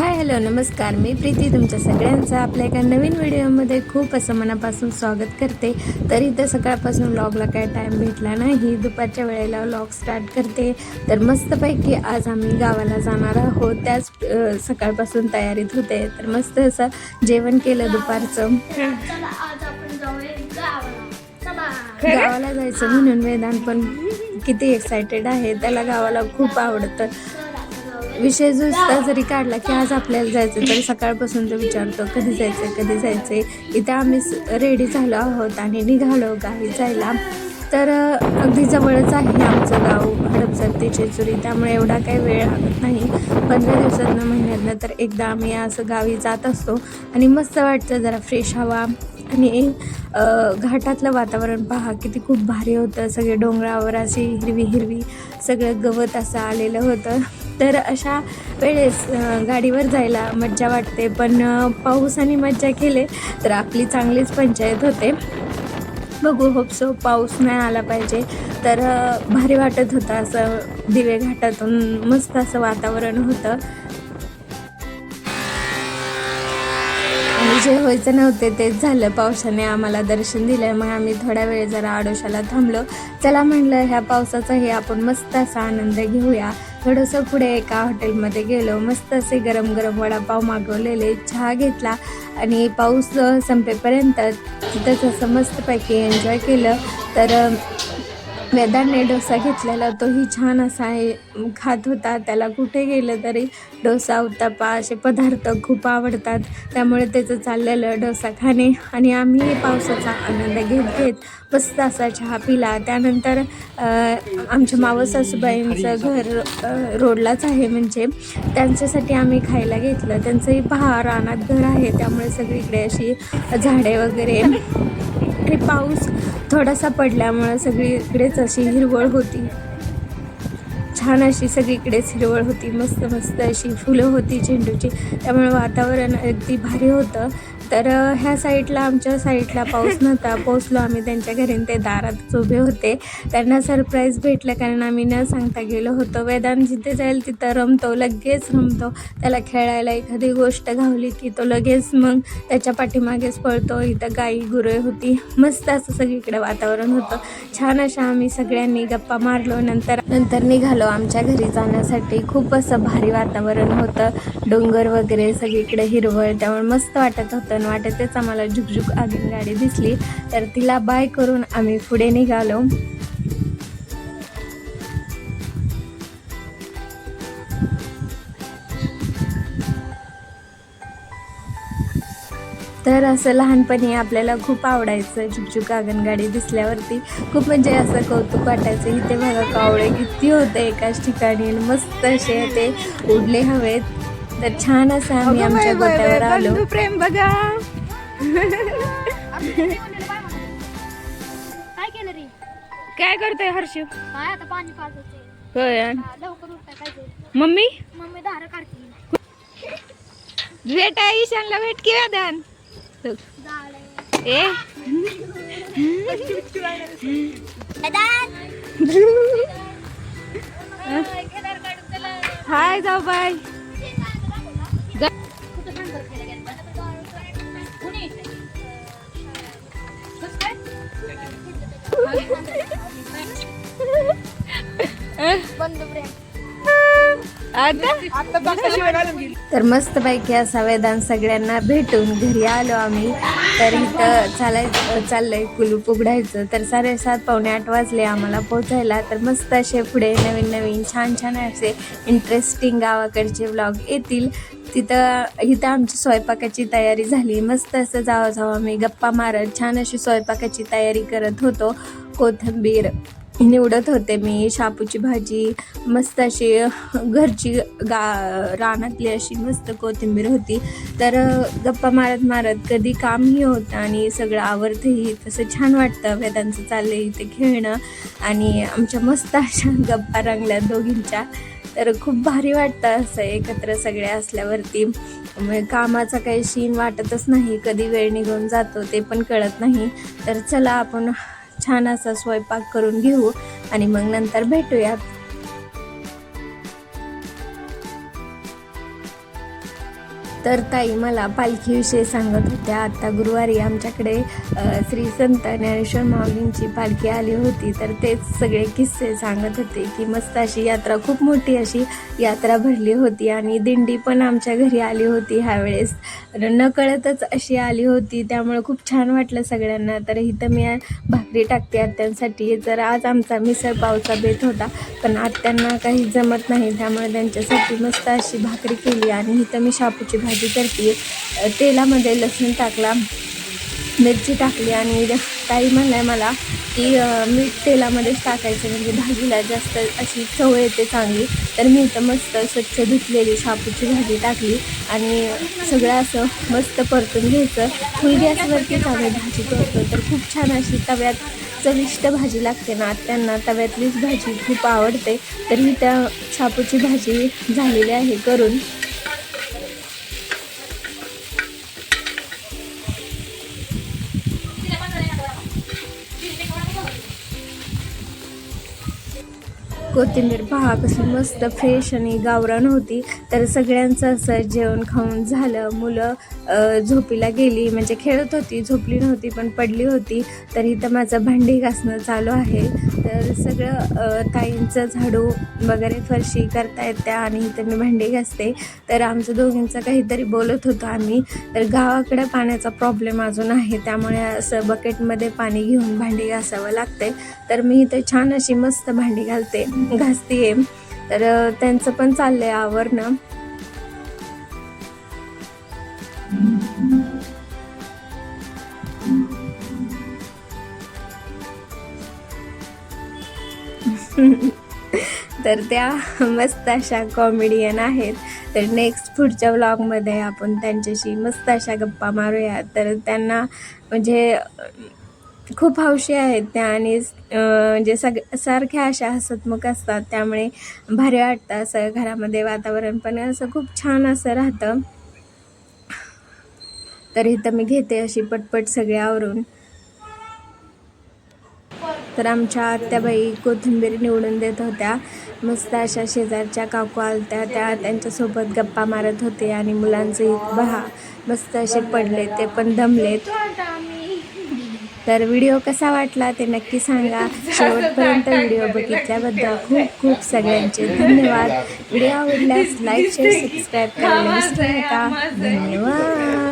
Hi hello नमस्कार. मी प्रीती तुमच्या सगळ्यांचं आपल्या एका नवीन व्हिडिओमध्ये खूप असं मनापासून स्वागत करते. तर इथं सकाळपासून व्लॉगला काय टाईम भेटला नाही. दुपारच्या वेळेला व्लॉग स्टार्ट करते. तर मस्तपैकी आज आम्ही गावाला जाणार आहोत. त्याच सकाळपासून तयारीत होते. तर मस्त असं जेवण केलं दुपारचं. चला आज आपण जाऊया गावाला. जायचं म्हणून वेदांत पण किती एक्सायटेड आहे. त्याला गावाला खूप आवडतं. तर विषय जुसता जरी काढला की आज आपल्याला जायचं तर सकाळपासून तर विचारतो कधी जायचं कधी जायचे इथे आम्ही रेडी झालो आहोत आणि निघालो गावी जायला. तर अगदी जवळच आहे आमचं गाव हडपसर ते चेचुरी त्यामुळे एवढा काही वेळ लागत नाही. पंधरा दिवसातनं महिन्यातनं तर एकदा आम्ही असं गावी जात असतो. आणि मस्त वाटतं जरा फ्रेश हवा. आणि घाटातलं वातावरण पहा किती खूप भारी होतं. सगळे डोंगरावर अशी हिरवी हिरवी सगळं गवत असं आलेलं होतं. तर अशा वेळेस गाडीवर जायला मज्जा वाटते. पण पाऊसाने पाऊस आणि मज्जा केले तर आपली चांगलीच पंचायत होते. बघू होपसो पाऊस नाही आला पाहिजे. तर भारी वाटत होतं असं दिवे घाटातून मस्त असं वातावरण होतं. आणि जे व्हायचं नव्हते तेच झालं. पावसाने आम्हाला दर्शन दिलं. मग आम्ही थोडा वेळ जरा आडोशाला थांबलो. चला म्हणलं ह्या पावसाचाही आपण मस्त असा आनंद घेऊया. थोडंसं पुढे एका हॉटेलमध्ये गेलो. मस्त असे गरम गरम वडापाव मागवलेले. चहा घेतला आणि पाऊस संपेपर्यंत तिथंच असं मस्तपैकी एन्जॉय केलं. तर वेदांनी डोसा घेतलेला तोही छान असा आहे. खात होता. त्याला कुठे गेलं तरी डोसा उत्तप्पा असे पदार्थ खूप आवडतात. त्यामुळे त्याचं चाललेलं डोसा खाणे आणि आम्ही पावसाचा आनंद घेत घेत मस्त असा चहा पिला. त्यानंतर आमच्या मावस सासूबाईंचं घर रोडलाच आहे म्हणजे त्यांच्यासाठी आम्ही खायला घेतलं. त्यांचंही पहा रानात घर आहे. त्यामुळे सगळीकडे अशी झाडे वगैरे आणि पाऊस थोडासा पडल्यामुळं सगळीकडेच अशी हिरवळ होती. छान अशी सगळीकडेच हिरवळ होती. मस्त मस्त अशी फुलं होती झेंडूची. त्यामुळे वातावरण अगदी भारी होतं. तर ह्या साईडला आमच्या साईडला पाऊस नव्हता. पोचलो आम्ही त्यांच्या घरी ते दारातच उभे होते. त्यांना सरप्राईज भेटलं कारण आम्ही न सांगता गेलो होतो. वेदांत जिथे जाईल तिथं रमतो लगेच रमतो. त्याला खेळायला एखादी गोष्ट घावली की तो लगेच मग त्याच्या पाठीमागेच पळतो. इथं गाई गुरे होती. मस्त असं सगळीकडे वातावरण होतं. छान अशा आम्ही सगळ्यांनी गप्पा मारलो. नंतर नंतर निघालो आमच्या घरी जाण्यासाठी. खूप असं भारी वातावरण होतं. डोंगर वगैरे सगळीकडे हिरवळ त्यामुळे मस्त वाटत होतं. आणि वाटतच आम्हाला झुकझुक अजून गाडी दिसली. तर तिला बाय करून आम्ही पुढे निघालो. तर असं लहानपणी आपल्याला खूप आवडायचं झुकझुक आंगणगाडी दिसल्यावरती. खूप म्हणजे असं कौतुक वाटायचं इथे बघा कावळे किती होते एकाच ठिकाणी मस्त असे ते उडले हवेत. तर छान असं आम्ही आमच्या गोट्यावर आलो. प्रेम बघा. काय केलं रे? काय करतोय हर्ष? काय आता पाणी पाजत होय. लवकर उठता काय मम्मी? मम्मी धारा काढते. भेट आहे ईशानला भेट की वेदान? झालंय ए? हाय जाऊ बाय तर मस्तपैकी असा वेदांत सगळ्यांना भेटून घरी आलो आम्ही. तर इथं चालायचं चाललंय कुलूप उघडायचं. तर साडेसात पावणे आठ वाजले आम्हाला पोचायला तर मस्त असे पुढे नवीन नवीन छान छान असे इंटरेस्टिंग गावाकडचे व्लॉग येतील. तिथं इथं आमची स्वयंपाकाची तयारी झाली. मस्त असं जावं जावं आम्ही गप्पा मारत छान अशी स्वयंपाकाची तयारी करत होतो. कोथिंबीर. निवडत होते मी. शापूची भाजी मस्त अशी घरची गा रानातली अशी मस्त कोथिंबीर होती. तर गप्पा मारत मारत कधी कामही होतं आणि सगळं आवडतंही तसं छान वाटतं वेदांचं चाललं इथे खेळणं आणि आमच्या मस्त अशा गप्पा रंगल्या दोघींच्या. तर खूप भारी वाटतं असं एकत्र सगळे असल्यावरती. कामाचा काही शीन वाटतच नाही. कधी वेळ निघून जातो ते पण कळत नाही. तर चला आपण छान असा स्वयंपाक करून घेऊ आणि मग नंतर भेटूयात. तर ताई मला पालखीविषयी सांगत होत्या. आता गुरुवारी आमच्याकडे श्री संत ज्ञानेश्वर माऊलींची पालखी आली होती. तर तेच सगळे किस्से सांगत होते की मस्त अशी यात्रा खूप मोठी अशी यात्रा भरली होती आणि दिंडी पण आमच्या घरी आली होती ह्यावेळेस. तर नकळतच अशी आली होती. त्यामुळे खूप छान वाटलं सगळ्यांना. तर इथं मी भाकरी टाकते आत्यांसाठी. जर आज आमचा मिसळ पावचा बेत होता पण आत्यांना काही जमत नाही. त्यामुळे त्यांच्यासाठी मस्त अशी भाकरी केली आणि इथं मी शापूची भाजी करते. तेलामध्ये लसूण टाकला मिरची टाकली आणि ताई म्हणलाय मला की मीठ तेलामध्येच टाकायचं म्हणजे भाजीला जास्त अशी चव येते चांगली. तर मी इथं मस्त स्वच्छ धुतलेली शापूची भाजी टाकली आणि सगळं असं मस्त परतून घ्यायचं. फुल गॅसवरतीच आम्ही भाजी करतो. तर खूप छान अशी तव्यात चविष्ट भाजी लागते ना त्यांना तव्यातलीच भाजी खूप आवडते. तर ही त्या शापूची भाजी झालेली आहे करून. कोथिंबीर पहा कशी मस्त फ्रेश आणि गावरान होती. तर सगळ्यांचं असं जेवण खाऊन झालं मुलं झोपीला गेली म्हणजे खेळत होती झोपली नव्हती पण पडली होती. तर इथं माझं भांडी घासणं चालू आहे. तर सगळं ताईंचं झाडू वगैरे फरशी करता येत्या आणि इथं मी भांडी घासते. तर आमचं दोघींचं काहीतरी बोलत होतो आम्ही. तर गावाकडे पाण्याचा प्रॉब्लेम अजून आहे. त्यामुळे असं बकेटमध्ये पाणी घेऊन भांडी घासावं लागते. तर मी इथं छान अशी मस्त भांडी घालते घासते तर त्यांचं पण चाललं आहे आवरणं. तर त्या मस्त अशा कॉमेडियन आहेत. तर नेक्स्ट पुढच्या व्लॉगमध्ये आपण त्यांच्याशी मस्त अशा गप्पा मारूया. तर त्यांना म्हणजे खूप हौशी आहेत त्या आणि म्हणजे सग सारख्या अशा हसतमुख असतात. त्यामुळे भारी वाटतं असं घरामध्ये वातावरण पण असं खूप छान असं राहतं. तर इथं मी घेते अशी पटपट सगळे आवरून. तर आमच्या आत्याबाई कोथिंबीर निवडून देत होत्या. मस्त अशा शेजारच्या काकू आलत्या त्या त्यांच्यासोबत गप्पा मारत होते आणि मुलांचे बहा मस्त असे पडले. ते पण दमलेत. तर व्हिडिओ कसा वाटला ते नक्की सांगा. शेवटपर्यंत व्हिडिओ बघितल्याबद्दल खूप खूप सगळ्यांचे धन्यवाद. व्हिडिओ आवडल्यास लाईक शेअर सबस्क्राईब करायला विसरू नका. धन्यवाद.